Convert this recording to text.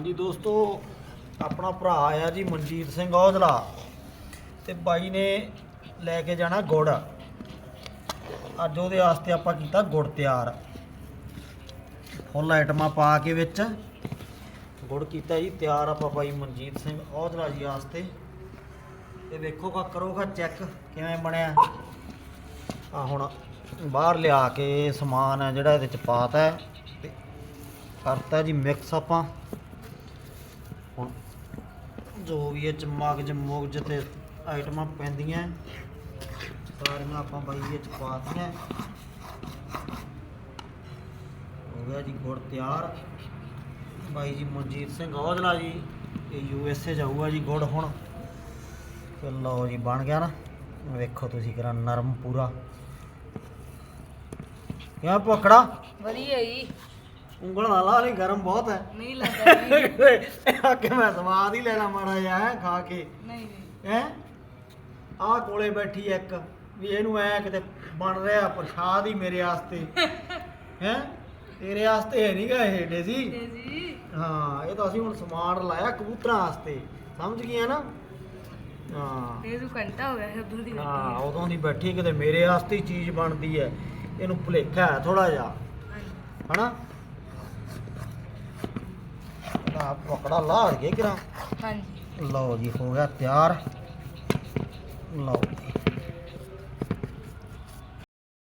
ਹਾਂਜੀ ਦੋਸਤੋ, ਆਪਣਾ ਭਰਾ ਆਇਆ ਜੀ ਮਨਜੀਤ ਸਿੰਘ ਔਜਲਾ ਤੇ ਬਾਈ ਨੇ ਲੈ ਕੇ ਜਾਣਾ ਗੁੜ। ਅੱਜ ਉਹਦੇ ਵਾਸਤੇ ਆਪਾਂ ਕੀਤਾ ਗੁੜ ਤਿਆਰ। ਫੁੱਲ ਆਈਟਮਾਂ ਪਾ ਕੇ ਵਿੱਚ ਗੁੜ ਕੀਤਾ ਜੀ, ਤਿਆਰ ਆਪਾਂ ਬਾਈ ਮਨਜੀਤ ਸਿੰਘ ਔਜਲਾ ਜੀ ਵਾਸਤੇ। ਤੇ ਵੇਖੋਗਾ ਕਰੋਗਾ ਚੈੱਕ ਕਿਵੇਂ ਬਣਿਆ। ਆ ਹੁਣ ਬਾਹਰ ਲਿਆ ਕੇ ਸਮਾਨ ਹੈ ਜਿਹੜਾ ਇਹਦੇ ਚ ਪਾਤਾ ਹੈ। ਕਰਤਾ ਜੀ ਮਿਕਸ ਆਪਾਂ। ਹੁਣ ਜੋ ਵੀ ਇਹ ਚਮਕ ਜਮੋਗ ਜਿੱਤੇ ਆਈਟਮਾਂ ਪੈਂਦੀਆਂ, ਸਾਰੀਆਂ ਆਪਾਂ ਬਾਈ ਇਹ ਪਾਤੀਆਂ ਹੋ ਗਿਆ ਜੀ ਗੁੜ ਤਿਆਰ। ਬਾਈ ਜੀ ਮਨਜੀਤ ਸਿੰਘ ਔਜਲਾ ਜੀ, ਇਹ ਯੂ ਐਸ ਏ ਜਾਊਗਾ ਜੀ ਗੁੜ ਹੁਣ। ਤੇ ਲਓ ਜੀ ਬਣ ਗਿਆ ਨਾ। ਵੇਖੋ ਤੁਸੀਂ ਕਿਰਾ ਨਰਮ ਪੂਰਾ। ਕਿਆ ਪਕੜਾ ਵਧੀਆ ਜੀ। ਉਂਗਲ ਨਾਲ ਲਾ ਲਈ ਗਰਮ ਬਹੁਤ ਹੈ। ਨਹੀਂ ਲੱਗਦਾ ਆ ਕੇ ਮੈਂ ਸਵਾਦ ਹੀ ਲੈਣਾ ਮਾੜਾ ਜਿਹਾ ਹੈਂ, ਖਾ ਕੇ। ਨਹੀਂ ਨਹੀਂ। ਹੈ? ਆ ਕੋਲੇ ਬੈਠੀ ਇੱਕ ਵੀ ਇਹਨੂੰ ਐ ਕਿਤੇ ਬਣ ਰਿਹਾ ਪ੍ਰਸ਼ਾਦ ਹੀ ਮੇਰੇ ਵਾਸਤੇ ਹੈ? ਤੇਰੇ ਵਾਸਤੇ ਹੈ ਨਹੀਂਗਾ ਇਹ ਡੇਜ਼ੀ ਤੇ ਜੀ। ਹਾਂ ਇਹ ਤਾਂ ਅਸੀਂ ਹੁਣ ਸਮਾਨ ਲਾਇਆ ਕਬੂਤਰਾਂ ਵਾਸਤੇ ਸਮਝ ਗਈਆਂ ਨਾ? ਹਾਂ। ਤੋਂ ਘੰਟਾ ਹੋ ਗਿਆ ਹੈ ਉਦੋਂ ਦੀ ਹਾਂ। ਬੈਠੀ ਉਦੋਂ ਦੀ ਬੈਠੀ ਕਿਤੇ ਮੇਰੇ ਵਾਸਤੇ ਹੀ ਚੀਜ਼ ਬਣਦੀ ਹੈ। ਇਹਨੂੰ ਭੁਲੇਖਾ ਹੈ ਥੋੜਾ ਜਿਹਾ। ਹਨਾ? ਆ ਪਕੜਾ ਲਾ ਕੇ ਕਿਰਾ। ਹਾਂਜੀ। ਲਓ ਜੀ ਹੋ ਗਿਆ ਤਿਆਰ। ਲਓ।